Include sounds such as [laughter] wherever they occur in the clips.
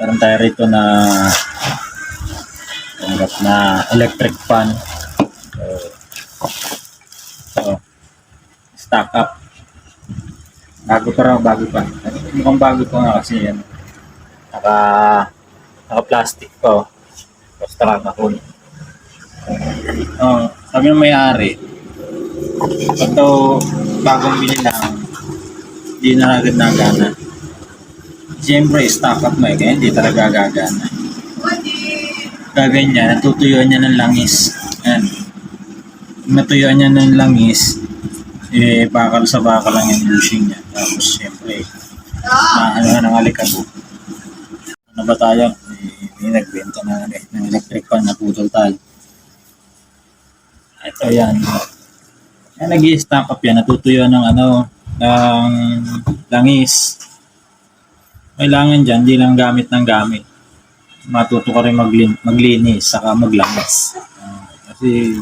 Meron tayo rito na tanggap na electric fan. So, so stock up. Bago pa raw, bago pa. Mukhang bago pa nga kasi yan. Naka, naka plastic pa oh. Basta nakakahon. Oh, sabi ng may-ari, pag daw bagong bili lang, hindi na agad nagana. Siyempre, stock up mo eh, kaya hindi talaga gagana. Gagawin niya, natutuyuan niya ng langis. Yan. Natuyuan niya ng langis, eh, bakal sa bakal lang yung bushing niya. Tapos, siyempre, maano na ng alikabo. Ano ba tayo? Eh, may nagbenta na eh, ng electric fan na putol tayo. Ito yan. Yan, nag-i-stock up yan. Natutuyuan ng ano, ng langis. Kailangan dyan, di lang gamit ng gamit. Matuto ka rin maglin, maglinis, saka maglangis. Ah, kasi,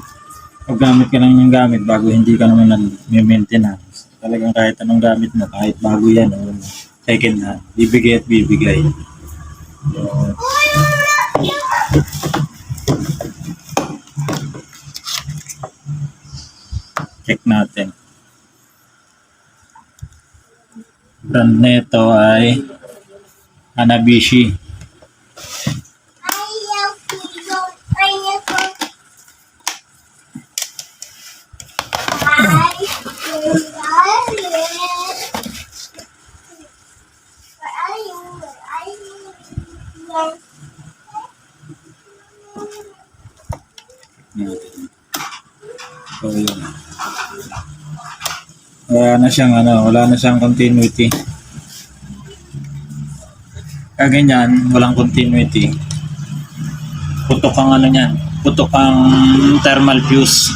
pag gamit ka lang ng gamit, bago hindi ka naman nag-maintenance. Talagang kahit anong gamit mo, kahit bago yan, o second hand, bibigay at bibigay. So, check natin. Brand nito ay Hanabishi. So, yun. Wala na siyang ano, wala na siyang continuity. Kaganyan, walang continuity. Putok ang ano niyan, putok ang thermal fuse.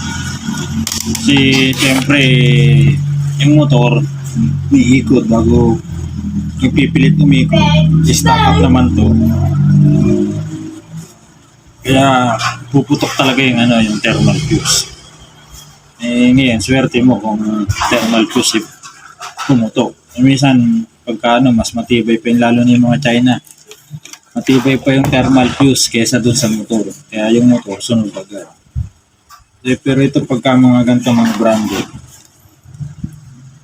Kasi siyempre, yung motor, umiikot bago ipipilit umikot. I-stock up naman to. Kaya puputok talaga yung ano, yung thermal fuse. Eh ngayon, swerte mo kung thermal fuse eh, pumutok. Eh, minsan, pagka ano, mas matibay pa yung lalo na yung mga China. Matibay pa yung thermal fuse kesa dun sa motor. Kaya yung motor, sunod agad. Eh, pero ito pagka mga ganito mga branded,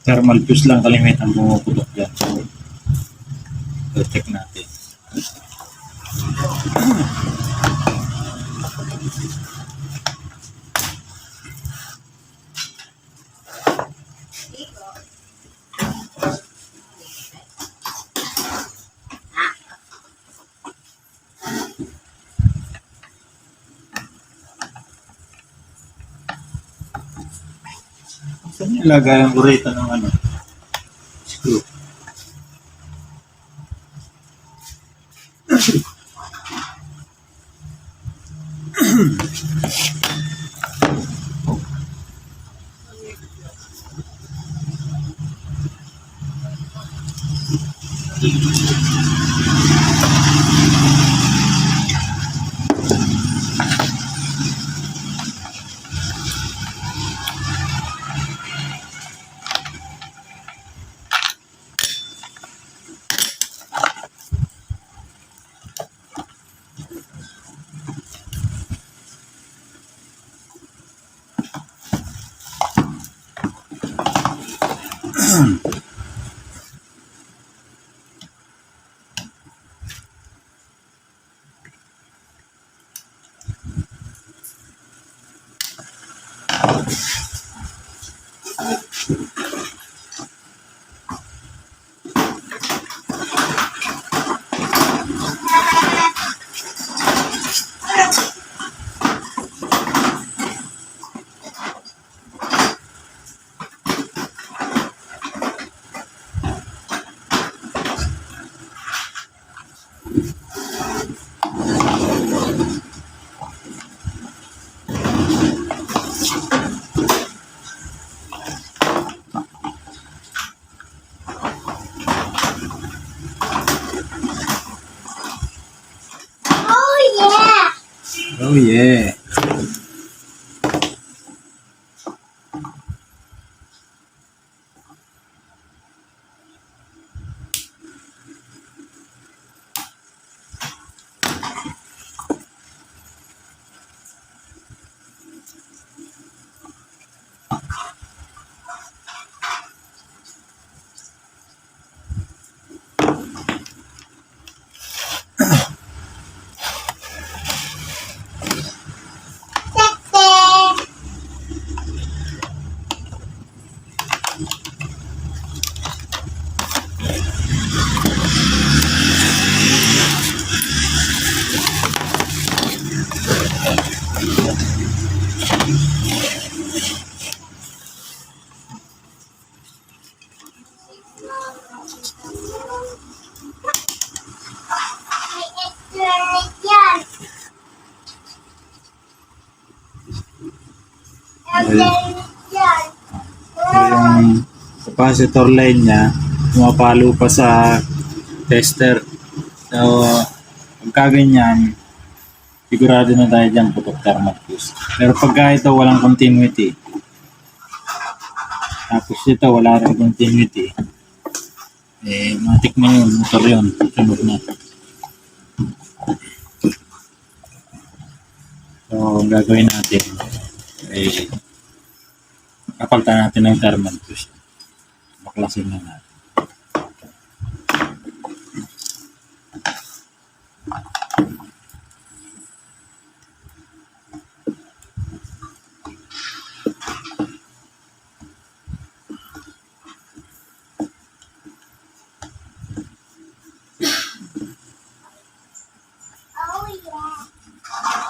thermal fuse lang kalimitan pumuputok yan. So, check natin. Lagay ang burrito ng ano? Screw. Oh Oh yeah. Capacitor line niya, pumapalo pa sa tester. So, pagka ganyan, sigurado na tayo dyan putok thermal fuse. Pero pagka ito walang continuity, tapos ito wala rin continuity, eh, matik na yun, motor yun, sunod na. So, ang gagawin natin, eh, kapagta natin ng thermal fuse. Baklasin na natin.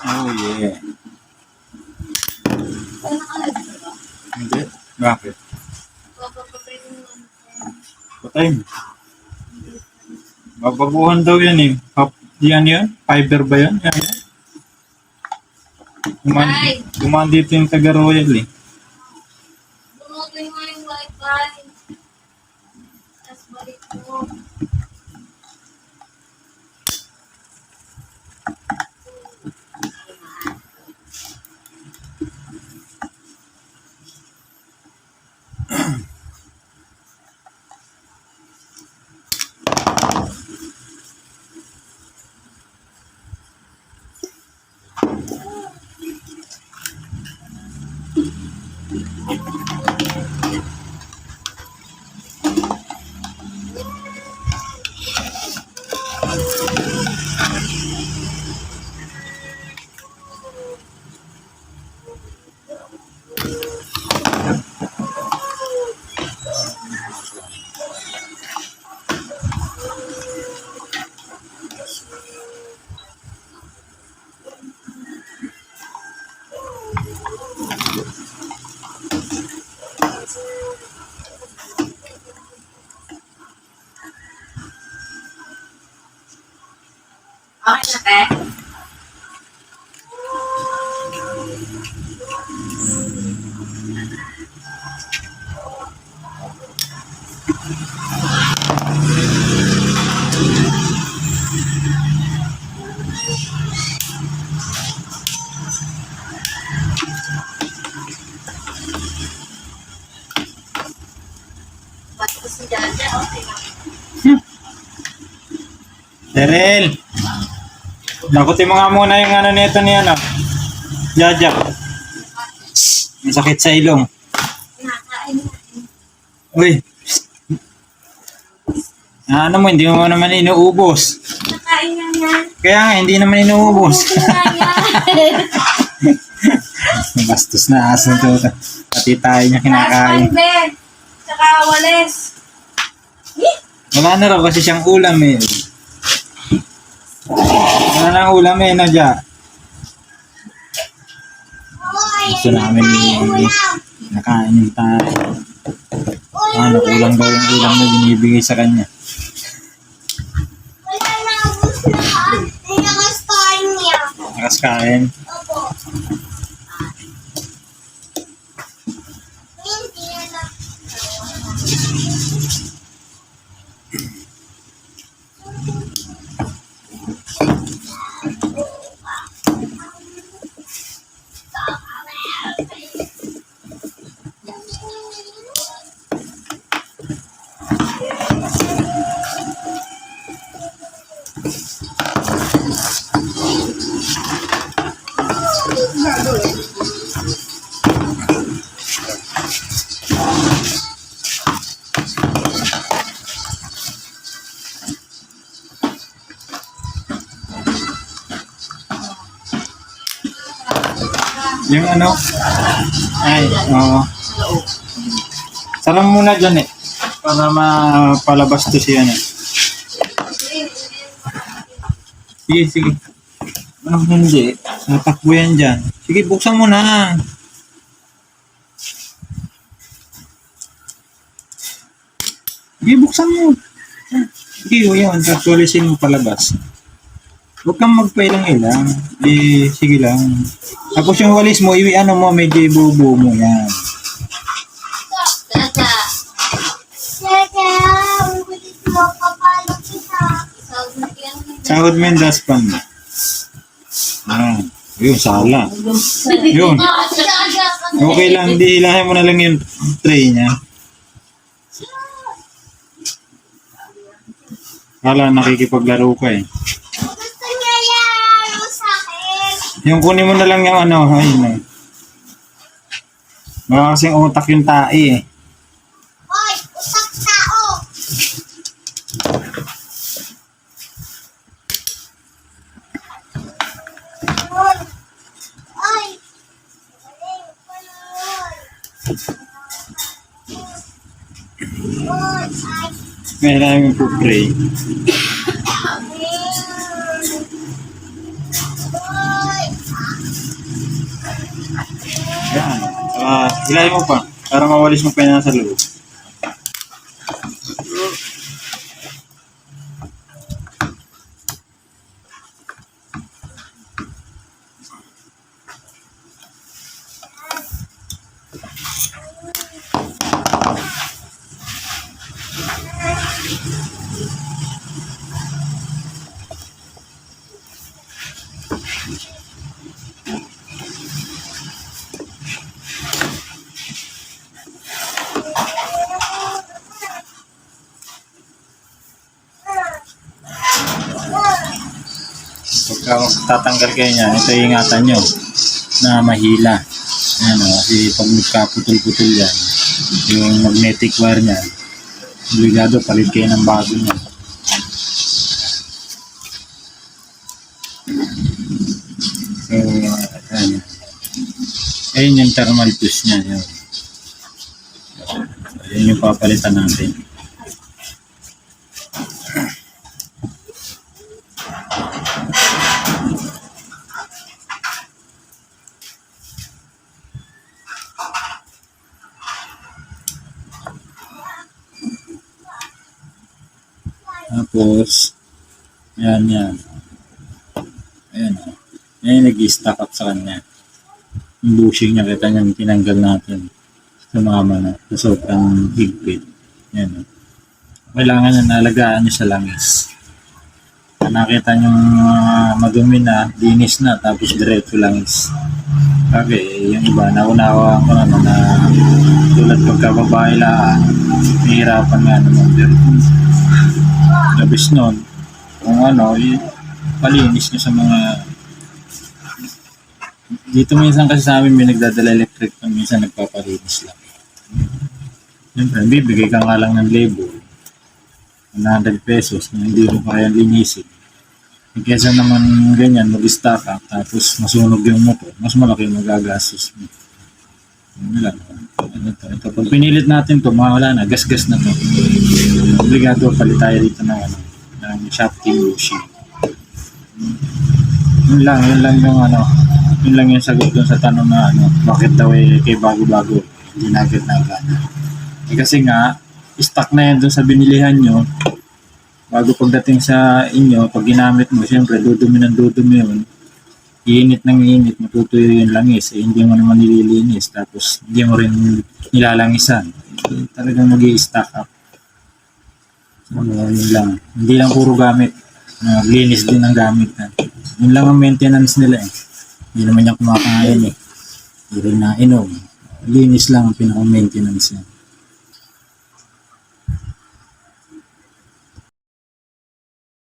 Oh yeah. Hindi. Bakit? Patayin. Babaguhan daw yan eh. Pap, yan yan? Fiber ba yan? Yan yan? Guman, Ay. gumaan dito yung taga Royal eh. Bunutin mo yung wifi. Tapos balik mo. Daryl! Nakutin mo nga muna yung ano nito ni ano. Jajak. Masakit sa ilong. Kinakain natin. Uy. Ano mo, hindi mo naman inuubos. Nakain niya yan. Kaya nga, hindi naman inuubos. [laughs] Bastos na aso to. Pati tayo niya kinakain. Ben. Tsaka wales. Wala na raw kasi siyang ulam eh. Wala na ulam eh, Nadja. Oh, Gusto namin ulam. nakain tayo. Ulam Ano, kulang daw yung ulam na binibigay sa kanya. Kain. Yung ano? Ay, oo. Sarang muna dyan eh. Para mapalabas to siya ano. Sige, sige. Ano hindi? Natakbo yan dyan. Sige, buksan mo na. Sige, buksan mo. Sige, o yan. Actualisin mo palabas. Huwag kang magpailang-ilang. Di, sige lang. Tapos yung walis mo, iwi ano mo, medyo ibubuo mo yan. Sahod mo yung dustpan mo. Ah, yun, sala. Yun. Okay lang, di ilahin mo na lang yung tray niya. Kala nakikipaglaro ka eh. Yung kunin mo na lang yung ano, [laughs] ayun eh. Baka kasing utak yung tae eh. Hoy, utak tao. May namin po pray. Uh, ilahin mo pa. Para mawalis pa yung nasa loob. Pagka tatanggal kayo niyan, ito ingatan nyo na mahila. Yan o, kasi pag nagkaputol-putol yan, yung magnetic wire niyan, obligado palit kayo ng bago niyan. So, ayan. Ayun yung thermal fuse niya. Yun. Ayun yung papalitan natin. Tapos, yan yan. Ayan o. Yan yung nag-stack up sa kanya. Yung bushing niya, kita niya, tinanggal natin sa mga mana, sa sobrang higpit. Yan o. Kailangan na nalagaan niyo sa langis. Nakita niyo uh, madumi na, linis na, tapos diretso langis. Okay, yung iba, naunawa ko naman na tulad pagkababae lang, nahihirapan nga naman. Pero labis nun, kung ano, palinis nyo sa mga dito minsan kasi sa amin may nagdadala electric na minsan nagpapalinis lang. Siyempre, bibigay ka nga lang ng label. 100 pesos na hindi mo kaya linisin. Kesa naman ganyan, mag-stock ka, tapos masunog yung motor, mas malaki yung magagastos mo. Yun lang. Ano to? Ito, pag pinilit natin to, mawala na, gas-gas na to. Obligado, palit dito ng, ano, ng Shopkey bushing. Yun lang, yun lang yung ano, yun lang yung sagot dun sa tanong na ano, bakit daw eh kay bago-bago, hindi na agad na agad. Eh, kasi nga, stock na yan dun sa binilihan nyo, bago pagdating sa inyo, pag ginamit mo, syempre, dudumi ng dudumi yun, iinit ng iinit, matutuyo yung langis, eh, hindi mo naman nililinis, tapos hindi mo rin nilalangisan. Eh, talagang mag stock up. So, yun lang. Hindi lang puro gamit. Uh, linis din ang gamit na. Yun lang ang maintenance nila eh. Hindi naman niya kumakain eh. Hindi rin nainom. Linis lang ang pinaka-maintenance niya.